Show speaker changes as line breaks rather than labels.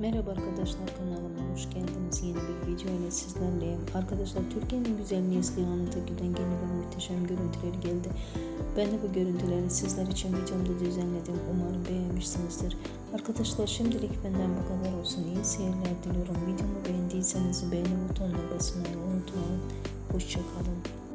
Merhaba arkadaşlar kanalıma hoş geldiniz. Yeni bir video ile sizlerleyim. Arkadaşlar Türkiye'nin güzel Neslihan'ın Takip'ten yeni ve muhteşem görüntüler geldi. Ben de bu görüntüleri sizler için videomda düzenledim. Umarım beğenmişsinizdir. Arkadaşlar şimdilik benden bu kadar olsun. İyi seyirler diliyorum. Videomu beğendiyseniz beğeni butonuna basmayı unutmayın. Hoşçakalın.